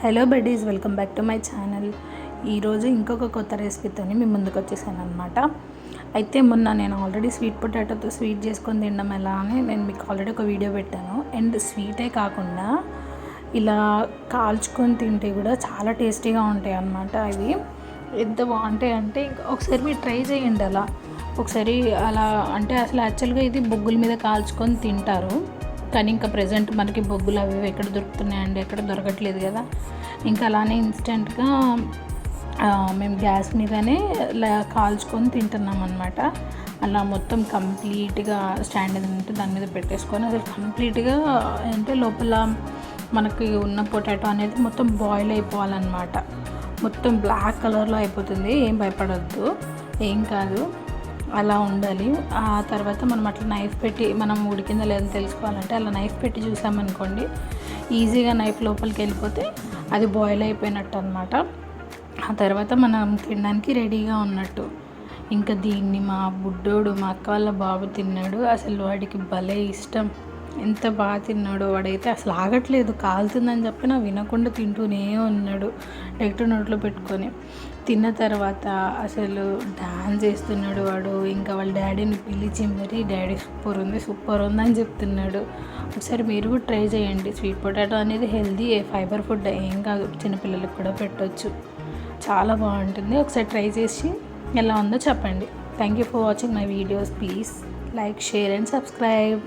Hello buddies welcome back to my channel. ఈరోజు ఇంకొక కొత్త రెసిపీతో మీ ముందుకు వచ్చేసాను అనమాట అయితే మొన్న నేను ఆల్రెడీ స్వీట్ పొటాటోతో స్వీట్ చేసుకొని తినడం ఎలా అని నేను మీకు ఆల్రెడీ ఒక వీడియో పెట్టాను. అండ్ స్వీటే కాకుండా ఇలా కాల్చుకొని తింటే కూడా చాలా టేస్టీగా ఉంటాయి అన్నమాట అవి. ఎంత బాగుంటాయి అంటే ఒకసారి మీరు ట్రై చేయండి అలా. ఒకసారి అలా అంటే అసలు యాక్చువల్గా ఇది బొగ్గుల మీద కాల్చుకొని తింటారు. కానీ ఇంకా ప్రజెంట్ మనకి బొగ్గులు అవి ఎక్కడ దొరుకుతున్నాయండి? ఎక్కడ దొరకట్లేదు కదా. ఇంకా అలానే ఇన్స్టెంట్గా మేము గ్యాస్ మీదనే కాల్చుకొని తింటున్నాం అనమాట అలా మొత్తం కంప్లీట్గా స్టాండ్ ఏదైనా ఉంటే దాని మీద పెట్టేసుకొని అసలు కంప్లీట్గా అంటే లోపల మనకి ఉన్న పొటాటో అనేది మొత్తం బాయిల్ అయిపోవాలన్నమాట. మొత్తం బ్లాక్ కలర్లో అయిపోతుంది. ఏం భయపడద్దు. ఏం కాదు. అలా ఉండాలి. ఆ తర్వాత మనం అట్లా నైఫ్ పెట్టి మనం ఉడికిందా లేదని తెలుసుకోవాలంటే అలా నైఫ్ పెట్టి చూసామనుకోండి ఈజీగా నైఫ్ లోపలికి వెళ్ళిపోతే అది బాయిల్ అయిపోయినట్టు అనమాట ఆ తర్వాత మనం తినడానికి రెడీగా ఉన్నట్టు. ఇంకా దీన్ని మా బుడ్డోడు మా అక్క వాళ్ళ బాబు తిన్నాడు. అసలు వాడికి భలే ఇష్టం. ఎంత బాగా తిన్నాడు వాడైతే అసలు ఆగట్లేదు కాలుతుందని చెప్పి నా వినకుండా తింటూనే ఉన్నాడు డైరెక్ట్ నోట్లో పెట్టుకొని. తిన్న తర్వాత అసలు డాన్స్ చేస్తున్నాడు వాడు ఇంకా వాళ్ళ డాడీని పిలిచి మరీ డాడీ సూపర్ ఉంది సూపర్ ఉంది అని చెప్తున్నాడు. ఒకసారి మీరు కూడా ట్రై చేయండి. స్వీట్ పొటాటో అనేది హెల్దీ ఫైబర్ ఫుడ్ ఏం కాదు చిన్నపిల్లలకు కూడా పెట్టవచ్చు చాలా బాగుంటుంది. ఒకసారి ట్రై చేసి ఎలా ఉందో చెప్పండి. Thank you for watching my videos please like share and subscribe